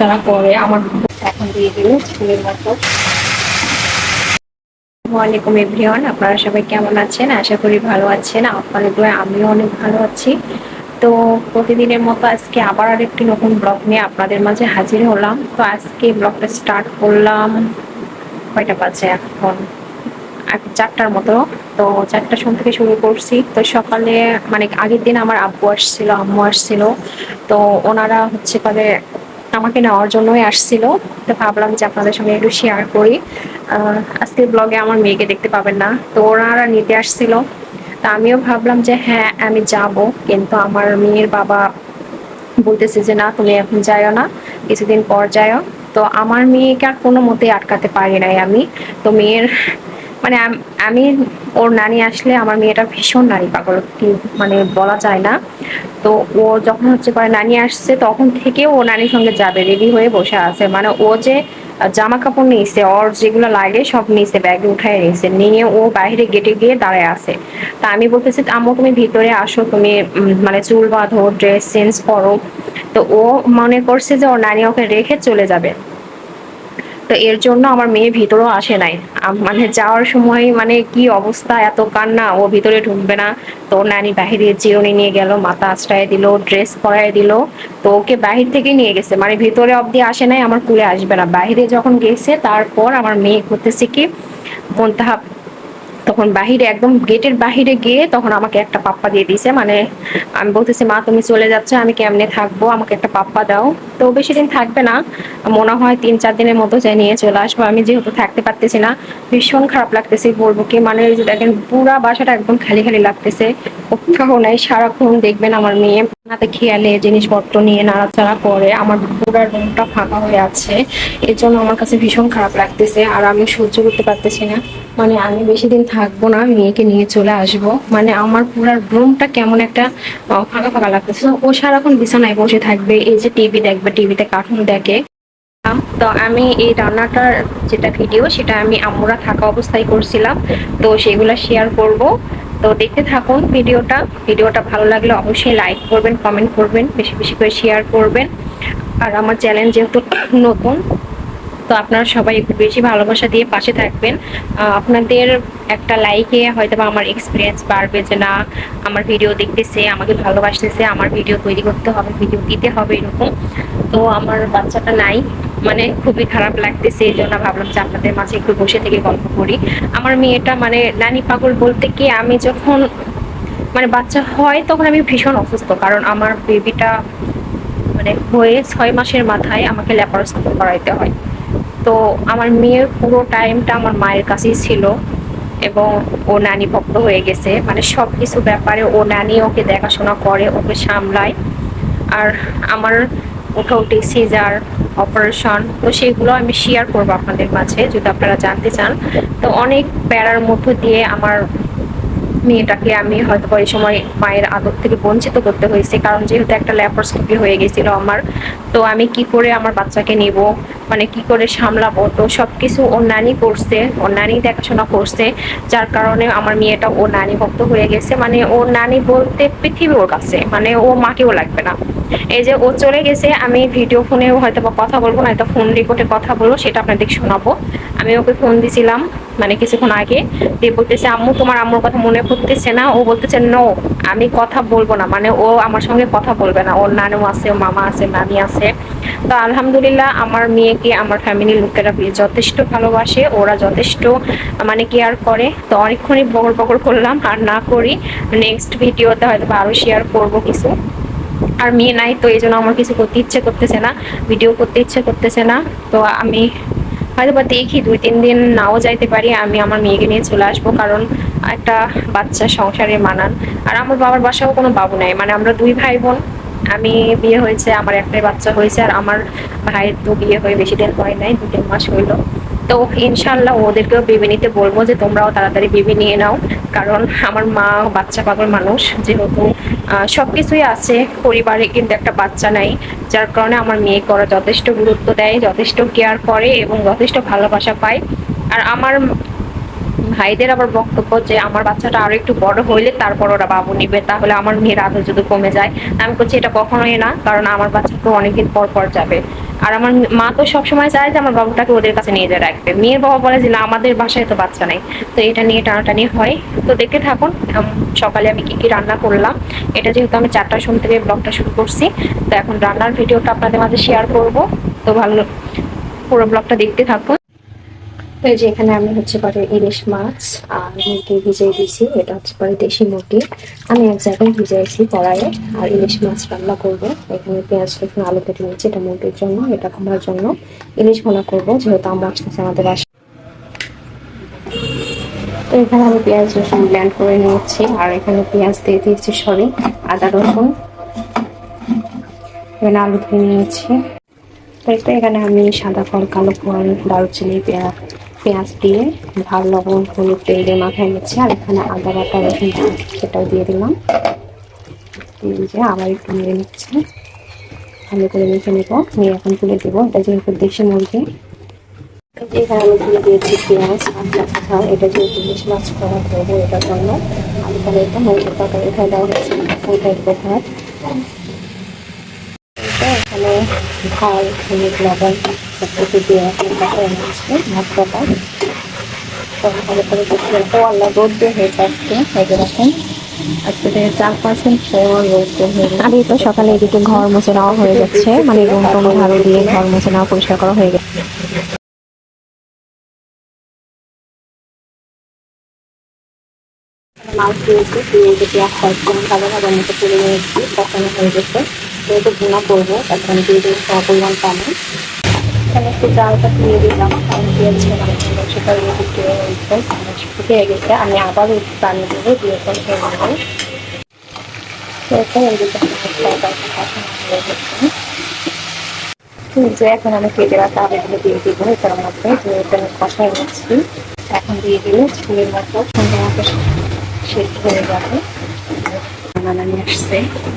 নাড়াচাড়া করে আমার এখন দিয়ে দিল স্কুলের মতো। ওয়ালাইকুম এভরিওয়ান, আপনারা সবাই কেমন আছেন? আশা করি ভালো আছেন। আপনাদের দোয়া আমিও অনেক ভালো আছি। তো প্রতিদিনের মতো আজকে আবার আরেকটি নতুন ব্লগ নিয়ে আপনাদের মাঝে হাজির হলাম। তো আজকে ব্লগটা স্টার্ট করলাম কয়টা বাজে এখন? চারটার মতো। তো চারটার সময় থেকে শুরু করছি। তো সকালে মানে আগের দিন আমার আব্বু আসছিল, আম্মু আসছিল। তো ওনারা হচ্ছে করে আমাকে নেওয়ার জন্যই আসছিল। তো ভাবলাম যে আপনাদের সঙ্গে একটু শেয়ার করি। আজকের ব্লগে আমার মেয়েকে দেখতে পাবেন না। তো ওনারা নিতে আসছিল। তা আমিও ভাবলাম যে হ্যাঁ আমি যাব। কিন্তু আমার মেয়ের বাবা বলতেছে যে, না, তুমি এখন যাইও না। কিছুদিন পর যাইও। তো আমার মেয়েকে আর কোনো মতেই আটকাতে পারি নাই আমি। তো মেয়ের মানে আমি ওর নানি আসলে আমার মেয়েটা ভীষণ নারী পাগল মানে বলা যায় না। তো ও যখন হচ্ছে করে নানি আসছে, তখন থেকে ও নানির সঙ্গে যাবে, রেডি হয়ে বসে আছে। মানে ও যে জামা কাপড় নিয়েছে, ওর যেগুলো লাগে সব নিয়েছে, ব্যাগে উঠায় নিয়েছে, নিয়ে ও বাইরে গেটে গিয়ে দাঁড়ায় আছে। তা আমি বলতেছি, আম্মু, তুমি ভিতরে আসো, তুমি মানে চুল বাঁধো ড্রেস চেঞ্জ করো। তো ও মনে করছে যে ওর নানি ওকে রেখে চলে যাবে। তো এর জন্য আমার মেয়ে ভিতরেও আসে নাই। মানে যাওয়ার সময় মানে কি অবস্থা, এত কান্না, ও ভিতরে ঢুকবে না। তো নানি বাহিরে চিরুনি নিয়ে গেল, মাথা আশ্রয় দিল ড্রেস পরায় দিল। তো ওকে বাহির থেকে নিয়ে গেছে মানে ভিতরে অবধি আসে নাই, আমার কুলে আসবে না। বাহিরে যখন গেছে, তারপর আমার মেয়ে করতেছে কি মন্তাহা তখন বাহিরে একদম গেটের বাহিরে গিয়ে তখন আমাকে একটা পাপ্পা দিয়ে দিয়েছে। মানে আমি বলতেছি, মা, তুমি চলে যাচ্ছ, আমি কেমনে থাকব? আমাকে একটা পাপ্পা দাও। তো বেশি দিন থাকবে না। মনে হয় তিন, চার দিনের মতো যাই নিয়ে চলে আসব। আমি যেহেতু থাকতে পারতেছি না, ভীষণ খারাপ লাগতেছে বলব কি। মানে দেখেন, পুরা বাসাটা একদম খালি খালি লাগতেছে। কোথাও নাই, সারাক্ষণ দেখবেন আমার মেয়ে হাতে খেয়ালে জিনিসপত্র নিয়ে নাড়াচাড়া করে। আমার পুরা রুমটা ফাঁকা হয়ে আছে। এর জন্য আমার কাছে ভীষণ খারাপ লাগতেছে। আর আমি সহ্য করতে পারতেছি না। মানে আমি বেশি দিন থাকব না মেয়েকে নিয়ে চলে আসব। মানে আমার পুরো রুমটা কেমন একটা ফাঁকা ফাঁকা লাগতেছে। ও সারাক্ষণ বিছানায় বসে থাকবে, এই যে টিভি দেখবে টিভিতে কার্টুন দেখে। তো আমি এই রান্নাটার যেটা ভিডিও সেটা আমি আমরা থাকা অবস্থায় করছিলাম। তো সেগুলো শেয়ার করব। তো দেখতে থাকুন ভিডিওটা ভিডিওটা ভালো লাগলে অবশ্যই লাইক করবেন কমেন্ট করবেন, বেশি বেশি করে শেয়ার করবেন। আর আমার চ্যানেল যেহেতু নতুন তো আপনারা সবাই একটু বেশি ভালোবাসা দিয়ে পাশে থাকবেন। আপনাদের একটা লাইকে হয়তো বা আমার এক্সপিরিয়েন্স বাড়বে যে না, আমার ভিডিও দেখতেছে, আমাকে ভালোবাসতেছে, আমার ভিডিও তৈরি করতে হবে ভিডিও দিতে হবে এরকম। তো আমার বাচ্চাটা নাই মানে খুবই খারাপ লাগতেছে, এই জন্য ভাবলাম যে আপনাদের মাঝে একটু বসে থেকে গল্প করি। আমার মেয়েটা মানে নানি পাগল বলতে কি, আমি যখন মানে বাচ্চা হয় তখন আমি ভীষণ অসুস্থ, কারণ আমার বেবিটা মানে হয়ে ছয় মাসের মাথায় আমাকে ল্যাপারোস্কোপি করাইতে হয়। তো আমার মেয়ের পুরো টাইমটা আমার মায়ের কাছেই ছিল এবং ও নানি ভক্ত হয়ে গেছে। মানে সব কিছু ব্যাপারে ও নানি ওকে দেখাশোনা করে, ওকে সামলায়। আর আমার উঠোউঠি সিজার অপারেশন তো সেগুলো আমি শেয়ার করব আপনাদের মাঝে, যদি আপনারা জানতে চান। তো অনেক প্যারার মধ্য দিয়ে আমার মেয়েটাকে আমি হয়তো এই সময় মায়ের আদর থেকে বঞ্চিত করতে হয়েছে, কারণ যেহেতু একটা ল্যাপারস্কোপি হয়ে গেছিল আমার, তো আমি কি করে আমার বাচ্চাকে নিব? মানে কি করে সামলাবো? তো সব কিছু ওর নানি করছে, ওর নানি দেখাশোনা করছে, যার কারণে আমার মেয়েটা ও নানি ভক্ত হয়ে গেছে। মানে ওর নানি বলতে পৃথিবী ওর কাছে মানে ও মাকেও লাগবে না। এই যে ও চলে গেছে, আমি ভিডিও ফোনেও হয়তো বা কথা বলব না ফোন রেকর্ডে কথা বলব, সেটা আপনাদের শোনাবো। আমি ওকে ফোন দিছিলাম মানে কিছুক্ষণ আগে। দিয়ে বলতেছে, আম্মু, তোমার আম্মুর কথা মনে পড়তেছে না? ও বলতেছে নো আমি কথা বলব না। মানে ও আমার সঙ্গে কথা বলবে না। ওর নানু আছে মামা আছে, নানি আছে। তো আলহামদুলিল্লাহ আমার মেয়েকে, আমার ফ্যামিলির লোকেরা যথেষ্ট ভালোবাসে, ওরা যথেষ্ট মানে কেয়ার করে। তো অনেকক্ষণই বগর বগর করলাম, আর না করি নেক্সট ভিডিওতে হয়তো আরও শেয়ার করব কিছু। আর মেয়ে নাই, তো এই জন্য আমার কিছু করতে ইচ্ছে করতেছে না ভিডিও করতে ইচ্ছে করতেছে না। তো আমি হয়তো বা দেখি, দুই, তিন দিন নাও যাইতে পারি, আমি আমার মেয়েকে নিয়ে চলে আসব, কারণ একটা বাচ্চা সংসারে মানান। আর আমার বাবার বাসাও কোনো বাবু নাই মানে আমরা দুই ভাই বোন। আমি বিয়ে হয়েছে আমার একটাই বাচ্চা হয়েছে আর আমার ভাইয়ের তো বিয়ে হয়ে বেশি দিন হয় নাই দু তিন মাস হইল। তো ইনশাল্লাহ ওদেরকেও বেবি নিতে বলব যে তোমরাও তাড়াতাড়ি বেবি নিয়ে নাও কারণ আমার মা বাচ্চা পাগল মানুষ যেহেতু আহ, সবকিছুই আছে পরিবারে কিন্তু একটা বাচ্চা নাই যার কারণে আমার মেয়ে করা যথেষ্ট গুরুত্ব দেয় যথেষ্ট কেয়ার করে এবং যথেষ্ট ভালোবাসা পায়। আর আমার ভাইদের আবার বক্তব্য যে আমার বাচ্চাটা আরও একটু বড় হইলে তারপর ওরা বাবু নিবে, তাহলে আমার মেয়ের আদর যদি কমে যায়। আমি করছি এটা কখনোই না, কারণ আমার বাচ্চা তো অনেকদিন পর পর যাবে। আর আমার মা তো সবসময় চায় যে আমার বাবুটাকে ওদের কাছে নিয়ে যায় রাখবে। মেয়ের বাবা বলে যে, না, আমাদের বাসায় তো বাচ্চা নেই। তো এটা নিয়ে টানাটানি হয়। তো দেখতে থাকুন সকালে আমি কি কি রান্না করলাম। এটা যেহেতু আমি চারটার সময় থেকে ব্লগটা শুরু করছি, তো এখন রান্নার ভিডিওটা আপনাদের মাঝে শেয়ার করব। তো ভালো, পুরো ব্লগটা দেখতে থাকুন। তো এই যে এখানে আমি হচ্ছে পরে ইলিশ মাছ আর মুরগি ভিজিয়ে দিয়েছি, এটা হচ্ছে পরে দেশি মুরগি। আমি এক জায়গায় ভিজাইছি কড়াইয়ে আর ইলিশ মাছ রান্না করব। এখানে পেঁয়াজ, রসুন, আলু কেটে নিয়েছি, এটা মুরগির জন্য, এটা খাবার জন্য। ইলিশ ভোনা করব, যেহেতু আমরা আসতেছে আমাদের বাসা। তো এখানে আমি পেঁয়াজ, রসুন ব্ল্যান্ড করে নিয়েছি, আর এখানে পেঁয়াজ দিয়ে দিয়েছি সরি, আদা, রসুন। এখানে আলু ধুয়ে নিয়েছি। তো এখানে আমি সাদা ফল, কালো ফল, দারুচিনি, পেঁয়াজ পেঁয়াজ দিয়ে ভালো লবণ, হলুদ তেল দিয়ে মাখায় নিচ্ছি। আর এখানে আদা বাটা, রসুন সেটাও দিয়ে দিলাম। দিয়ে যে আবার একটু নিয়ে নিচ্ছে। ভালো করে মেখে নেব। নিয়ে এখন তুলে দেবো। এটা যেহেতু দেশি মুরগি। এখানে আমি তুলে দিয়েছি পেঁয়াজ কাঁচা এটা যেহেতু ইলিশ মাছ করা করব এটার জন্য। আর এখানে এটা মুরগির তরকারি এখানে দেওয়া হচ্ছে ওইটা একটু ভাত এখানে ঝাল হলুদ লবণ সব কিছু দিয়ে এখন কাটা এনেছি মশলাটা তো ভালো করে দেখি তো আল্লাহ রোদ দিয়ে হয়েছে আজকে আজকে থেকে চার পাঁচ দিন পর রোদ হয়ে তো সকালে এদিকে ঘর মুছে নেওয়া হয়ে যাচ্ছে মানে রুম টুম ঝাড়ু দিয়ে ঘর মুছে নেওয়া পরিষ্কার করা হয়ে গেছে। মাছ দিয়েছি দিয়ে যে পেঁয়াজ কয়েকজন ভালো ভালো মতো তুলে নিয়েছি কখনো হয়ে গেছে। যেহেতু ভুনা করব তখন দিয়ে দিয়ে সব পরিমাণ পানি। এখানে একটু ডালটা দিয়ে দিলাম কারণ সেটা গেছে, আমি আবার একটু পানি দেবো, দিয়ে খেয়ে নেব এখন এখন আমি কেটে রাখা আলুগুলো দিয়ে দিব, এটার মধ্যে যে এটা আমি কষাই নিচ্ছি। এখন দিয়ে দিলে ঝুলের মতো সুন্দর মতো সেদ্ধ হয়ে যাবে।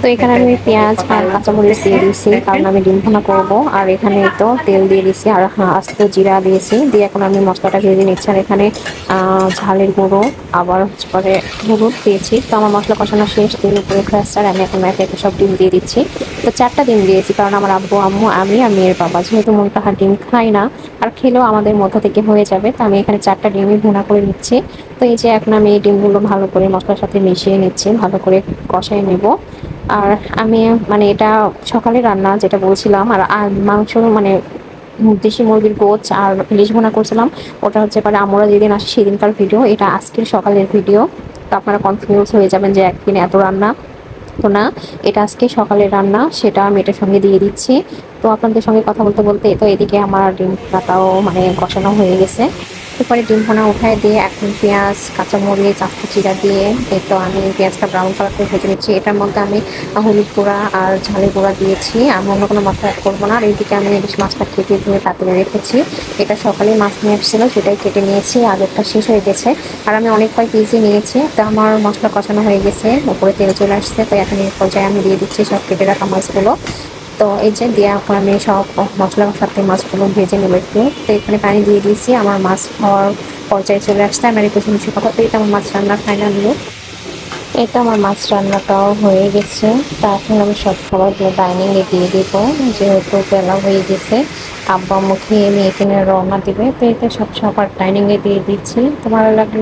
তো এখানে আমি পেঁয়াজ আর কাঁচামরিচ দিয়ে দিয়েছি, কারণ আমি ডিম ভুনা করব। আর এখানে তো তেল দিয়ে দিয়েছি, আর হ্যাঁ আস্ত জিরা দিয়েছি। দিয়ে এখন আমি মশলাটা ভেজে নিচ্ছি। আর এখানে ঝালের গুঁড়ো, আবার হচ্ছে পরে হলুদ দিয়েছি। তো আমার মশলা কষানো শেষ, তেল উপরে ফ্রাস্টার আমি এখন একে একে সব ডিম দিয়ে দিচ্ছি। তো চারটা ডিম দিয়েছি, কারণ আমার আব্বু, আম্মু, আমি আর মেয়ের বাবা। যেহেতু মনটা হার ডিম খাই না, আর খেলেও আমাদের মধ্য থেকে হয়ে যাবে। তো আমি এখানে চারটা ডিমই ভুনা করে নিচ্ছি। তো এই যে এখন আমি এই ডিমগুলো ভালো করে মশলার সাথে মিশিয়ে নিচ্ছি, ভালো করে কষাই নেব। আর আমি মানে এটা সকালে রান্না যেটা বলছিলাম, আর মাংস মানে দেশি মুরগির গোচ আর ইলিশ ভুনা করছিলাম, ওটা হচ্ছে পরে আমরা যেদিন আসি সেদিনকার ভিডিও, এটা আজকের সকালের ভিডিও। তো আপনারা কনফিউজ হয়ে যাবেন যে একদিন এত রান্না। তো না, এটা আজকে সকালের রান্না, সেটা আমি এটার সঙ্গে দিয়ে দিচ্ছি। তো আপনাদের সঙ্গে কথা বলতে বলতে তো এদিকে আমার ডিম ভুনাটাও মানে কষানো হয়ে গেছে। এরপরে ডিম ভুনা উঠায় দিয়ে এখন পেঁয়াজ, কাঁচামরিচ আস্তে জিরা দিয়ে তো আমি পেঁয়াজটা ব্রাউন কালার করে ভেজে নিচ্ছি। এটার মধ্যে আমি হলুদ গুঁড়া আর ঝালের গুঁড়া দিয়েছি। আমি অন্য কোনো মশলা অ্যাড করব না। আর এইদিকে আমি ইলিশ মাছটা কেটে ধুয়ে পাতলে রেখেছি। এটা সকালে মাছ নিয়ে এসেছিল সেটাই কেটে নিয়েছি। আগেরটা শেষ হয়ে গেছে। আর আমি অনেক কয় পিসই নিয়েছি। তো আমার মশলা কষানো হয়ে গেছে। উপরে তেল চলে আসছে। তো এখন এই পর্যায়ে আমি দিয়ে দিচ্ছি সব কেটে রাখা মাছগুলো। তো এই যে দেওয়ার পর আমি সব মশলার সাথে মাছগুলো ভেজে নেব একটু। তো এখানে পানি দিয়ে দিয়েছি, আমার মাছ হওয়ার পর্যায়ে চলে আসছে। আমার একটু মিশে কথা তো এটা আমার মাছ রান্নার ফাইনাল লুক এটা আমার মাছ রান্নাটাও হয়ে গেছে। তা এখন আমি সব খাবারগুলো ডাইনিংয়ে দিয়ে দেবো। যেহেতু বেলা হয়ে গেছে, আব্বা মুখে মেয়ে কিনে রওনা দিবে। তো এটা সব সবার ডাইনিংয়ে দিয়ে দিচ্ছি। তো ভালো লাগল।